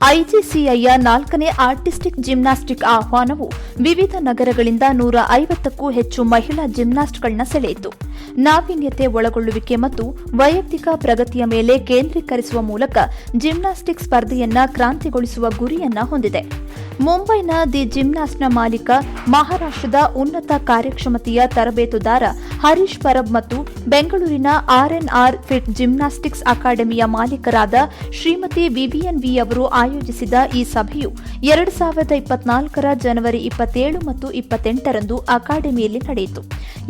ಐಜಿಸಿಐಯ ನಾಲ್ಕನೇ artistic gymnastic ಆಹ್ವಾನವು ವಿವಿಧ ನಗರಗಳಿಂದ ನೂರ ಐವತ್ತಕ್ಕೂ ಹೆಚ್ಚು ಮಹಿಳಾ ಜಿಮ್ನಾಸ್ಟ್ಗಳನ್ನ ಸೆಳೆಯಿತು. ನಾವೀನ್ಯತೆ ಒಳಗೊಳ್ಳುವಿಕೆ ಮತ್ತು ವೈಯಕ್ತಿಕ ಪ್ರಗತಿಯ ಮೇಲೆ ಕೇಂದ್ರೀಕರಿಸುವ ಮೂಲಕ ಜಿಮ್ನಾಸ್ಟಿಕ್ ಸ್ಪರ್ಧೆಯನ್ನ ಕ್ರಾಂತಿಗೊಳಿಸುವ ಗುರಿಯನ್ನ ಹೊಂದಿದೆ. ಮುಂಬೈನ ದಿ ಜಿಮ್ನಾಸ್ಟ್ನ ಮಾಲೀಕ, ಮಹಾರಾಷ್ಟ್ರದ ಉನ್ನತ ಕಾರ್ಯಕ್ಷಮತೆಯ ತರಬೇತುದಾರ ಹರೀಶ್ ಪರಬ್ ಮತ್ತು ಬೆಂಗಳೂರಿನ ಆರ್ಎನ್ಆರ್ ಫಿಟ್ ಜಿಮ್ನಾಸ್ಟಿಕ್ಸ್ ಅಕಾಡೆಮಿಯ ಮಾಲೀಕರಾದ ಶ್ರೀಮತಿ ವಿವಿಎನ್ ವಿ ಅವರು ಆಯೋಜಿಸಿದ ಈ ಸಭೆಯು ಎರಡು ಸಾವಿರದ ಇಪ್ಪತ್ನಾಲ್ಕರ ಜನವರಿ ಇಪ್ಪತ್ತೇಳು ಮತ್ತು ಇಪ್ಪತ್ತೆಂಟರಂದು ಅಕಾಡೆಮಿಯಲ್ಲಿ ನಡೆಯಿತು.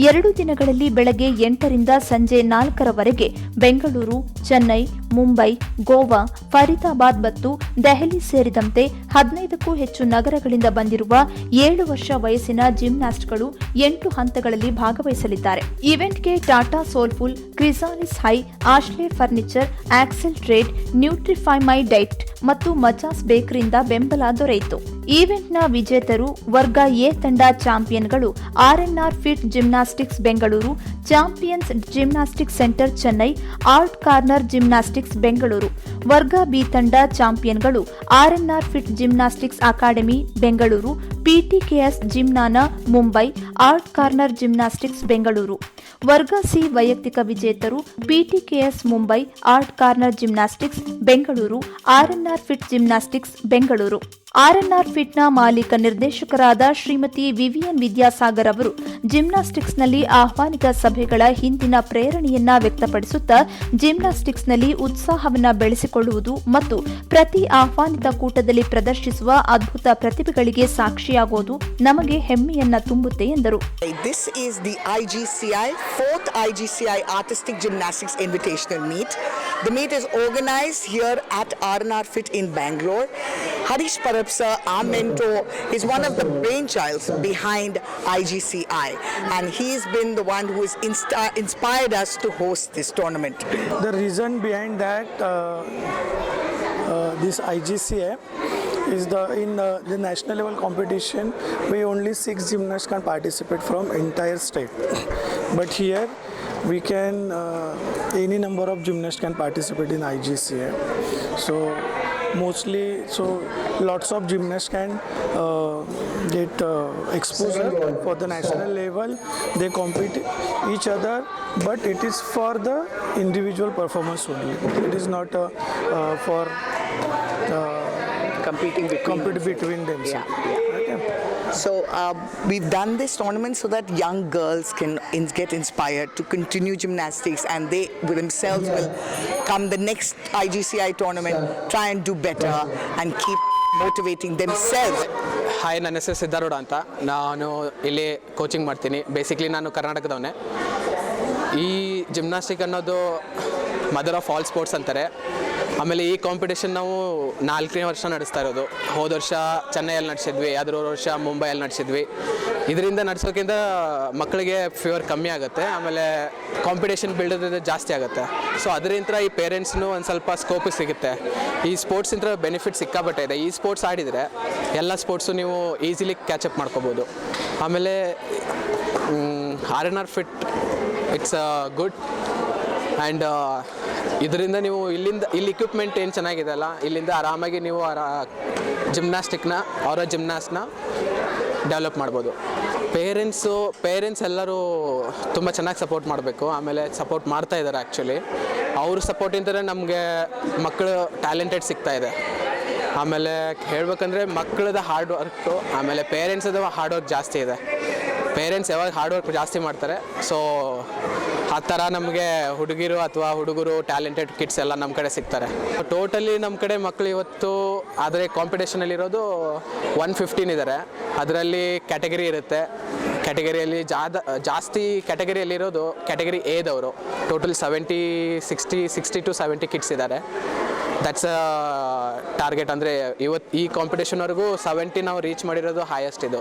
ಎರಡು ದಿನಗಳಲ್ಲಿ ಬೆಳಗ್ಗೆ ಎಂಟರಿಂದ ಸಂಜೆ ನಾಲ್ಕರವರೆಗೆ ಬೆಂಗಳೂರು ಚೆನ್ನೈ ಮುಂಬೈ, ಗೋವಾ, ಫರೀದಾಬಾದ್ ಮತ್ತು ದೆಹಲಿ ಸೇರಿದಂತೆ ಹದಿನೈದಕ್ಕೂ ಹೆಚ್ಚು ನಗರಗಳಿಂದ ಬಂದಿರುವ ಏಳು ವರ್ಷ ವಯಸ್ಸಿನ ಜಿಮ್ನಾಸ್ಟ್ಗಳು ಎಂಟು ಹಂತಗಳಲ್ಲಿ ಭಾಗವಹಿಸಲಿದ್ದಾರೆ. ಇವೆಂಟ್ಗೆ Tata Soulful, Chrysalis High, Ashley Furniture, Axel Trade, Nutrify My Diet ಮತ್ತು ಮಚಾಸ್ ಬೇಕರಿಯಿಂದ ಬೆಂಬಲ ದೊರೆಯಿತು. ಈವೆಂಟ್ನ ವಿಜೇತರು ವರ್ಗ ಎ ತಂಡ ಚಾಂಪಿಯನ್ಗಳು RNR fit gymnastics Bengaluru, champions gymnastics centre Chennai, art corner gymnastics Bengaluru ವರ್ಗ ಬಿ ತಂಡ ಚಾಂಪಿಯನ್ಗಳು RNR fit gymnastics academy, Bengaluru PTKS ಜಿಮ್ನಾನ, Mumbai, art corner gymnastics, Bengaluru. ವರ್ಗ C ವೈಯಕ್ತಿಕ ವಿಜೇತರು PTKS Mumbai, art corner gymnastics, Bengaluru RNR fit gymnastics, Bengaluru. RNR ಫಿಟ್ನ ಮಾಲೀಕ ನಿರ್ದೇಶಕರಾದ Shrimati Vivian Vidyasagar ಅವರು ಜಿಮ್ನಾಸ್ಟಿಕ್ಸ್ನಲ್ಲಿ ಆಹ್ವಾನಿತ ಸಭೆಗಳ ಹಿಂದಿನ ಪ್ರೇರಣೆಯನ್ನ ವ್ಯಕ್ತಪಡಿಸುತ್ತಾ ಜಿಮ್ನಾಸ್ಟಿಕ್ಸ್ನಲ್ಲಿ ಉತ್ಸಾಹವನ್ನ ಬೆಳೆಸಿಕೊಳ್ಳುವುದು ಮತ್ತು ಪ್ರತಿ ಆಹ್ವಾನಿತ ಕೂಟದಲ್ಲಿ ಪ್ರದರ್ಶಿಸುವ ಅದ್ಭುತ ಪ್ರತಿಭೆಗಳಿಗೆ ಸಾಕ್ಷಿಯಾಗೋದು ನಮಗೆ ಹೆಮ್ಮೆಯನ್ನ ತುಂಬುತ್ತೆ ಎಂದರು This is the IGCI, fourth IGCI Artistic Gymnastics Invitational Meet. The meet is organized here at RNR Fit in Bangalore. Harish Parab sir, our mentor, is one of the behind behind IGCI and he's been the one who has one inspired us inspired us to host The tournament the reason behind uh, this IGCA is the in uh, the national level competition we only six gymnasts can participate from entire state. But here we can uh, any number of gymnasts can participate in IGCA so mostly so lots of gymnasts can uh, get uh, exposure for the national level. They compete each other but it is for the individual performance only. It is not uh, uh, for uh, Competing between compete between them. okay? So uh, we've done this tournament so that young girls can in- get inspired to continue gymnastics, and they themselves yeah. will come the next IGCI tournament, try and do better, yeah. and keep motivating themselves. Hi ನನ್ನ ಹೆಸರು ಸಿದ್ಧಾರೂಢ ಅಂತ ನಾನು ಇಲ್ಲಿ coaching ಮಾಡ್ತೀನಿ basically ನಾನು ಕರ್ನಾಟಕದವನೇ ಈ gymnastic ಅನ್ನೋದು mother of all sports ಅಂತಾರೆ ಆಮೇಲೆ ಈ ಕಾಂಪಿಟೇಷನ್ ನಾವು ನಾಲ್ಕನೇ ವರ್ಷ ನಡೆಸ್ತಾ ಇರೋದು. ಹೋದ ವರ್ಷ ಚೆನ್ನೈಯಲ್ಲಿ ನಡೆಸಿದ್ವಿ ಅದ್ರ ವರ್ಷ ಮುಂಬೈಯಲ್ಲಿ ನಡೆಸಿದ್ವಿ. ಇದರಿಂದ ನಡೆಸೋಕ್ಕಿಂತ ಮಕ್ಕಳಿಗೆ ಫೀವರ್ ಕಮ್ಮಿ ಆಗುತ್ತೆ, ಆಮೇಲೆ ಕಾಂಪಿಟೇಷನ್ ಬಿಲ್ಡೋದ್ರಿಂದ ಜಾಸ್ತಿ ಆಗುತ್ತೆ. ಸೊ ಅದರಿಂದ ಈ ಪೇರೆಂಟ್ಸ್ನು ಒಂದು ಸ್ವಲ್ಪ ಸ್ಕೋಪ್ ಸಿಗುತ್ತೆ. ಈ ಸ್ಪೋರ್ಟ್ಸಿಂದ ಬೆನಿಫಿಟ್ ಸಿಕ್ಕಾಬಟ್ಟೆ ಇದೆ. ಈ ಸ್ಪೋರ್ಟ್ಸ್ ಆಡಿದರೆ ಎಲ್ಲ ಸ್ಪೋರ್ಟ್ಸು ನೀವು ಈಸಿಲಿ ಕ್ಯಾಚಪ್ ಮಾಡ್ಕೋಬೋದು. ಆಮೇಲೆ R N R fit it's good and ಇದರಿಂದ ನೀವು ಇಲ್ಲಿಂದ, ಇಲ್ಲಿ ಇಕ್ವಿಪ್ಮೆಂಟ್ ಏನು ಚೆನ್ನಾಗಿದೆ ಅಲ್ಲ, ಇಲ್ಲಿಂದ ಆರಾಮಾಗಿ ನೀವು ಜಿಮ್ನಾಸ್ಟಿಕ್ನ ಅವರ ಜಿಮ್ನಾಸ್ಟ್ನ ಡೆವಲಪ್ ಮಾಡ್ಬೋದು. ಪೇರೆಂಟ್ಸು ಪೇರೆಂಟ್ಸ್ ಎಲ್ಲರೂ ತುಂಬ ಚೆನ್ನಾಗಿ ಸಪೋರ್ಟ್ ಮಾಡಬೇಕು. ಆಮೇಲೆ ಸಪೋರ್ಟ್ ಮಾಡ್ತಾ ಇದ್ದಾರೆ ಆ್ಯಕ್ಚುಲಿ ಅವ್ರ ಸಪೋರ್ಟಿಂದಲೇ ನಮಗೆ ಮಕ್ಕಳು ಟ್ಯಾಲೆಂಟೆಡ್ ಸಿಗ್ತಾ ಇದೆ. ಆಮೇಲೆ ಹೇಳ್ಬೇಕಂದ್ರೆ ಮಕ್ಕಳದ ಹಾರ್ಡ್ ವರ್ಕು ಆಮೇಲೆ ಪೇರೆಂಟ್ಸದ ಹಾರ್ಡ್ ವರ್ಕ್ ಜಾಸ್ತಿ ಇದೆ. ಪೇರೆಂಟ್ಸ್ ಯಾವಾಗ ಹಾರ್ಡ್ ವರ್ಕ್ ಜಾಸ್ತಿ ಮಾಡ್ತಾರೆ. ಸೊ ಆ ಥರ ನಮಗೆ ಹುಡುಗಿರು ಅಥವಾ ಹುಡುಗರು ಟ್ಯಾಲೆಂಟೆಡ್ ಕಿಡ್ಸ್ ಎಲ್ಲ ನಮ್ಮ ಕಡೆ ಸಿಗ್ತಾರೆ. ಟೋಟಲಿ ನಮ್ಮ ಕಡೆ ಮಕ್ಕಳು ಇವತ್ತು ಆದರೆ ಕಾಂಪಿಟೇಷನಲ್ಲಿರೋದು ಒನ್ ಫಿಫ್ಟೀನ್ ಇದ್ದಾರೆ ಅದರಲ್ಲಿ ಕ್ಯಾಟಗರಿ ಇರುತ್ತೆ. ಕ್ಯಾಟಗರಿಯಲ್ಲಿ ಜಾದ, ಜಾಸ್ತಿ ಕ್ಯಾಟಗರಿಯಲ್ಲಿರೋದು category ಎದವರು total seventy sixty sixty two seventy kids ಇದ್ದಾರೆ ದಟ್ಸ್ ಟಾರ್ಗೆಟ್ ಅಂದರೆ ಇವತ್ತು ಈ ಕಾಂಪಿಟೇಷನ್ವರೆಗೂ ಸೆವೆಂಟಿ ನಾವು ರೀಚ್ ಮಾಡಿರೋದು ಹೈಯೆಸ್ಟ್ ಇದು.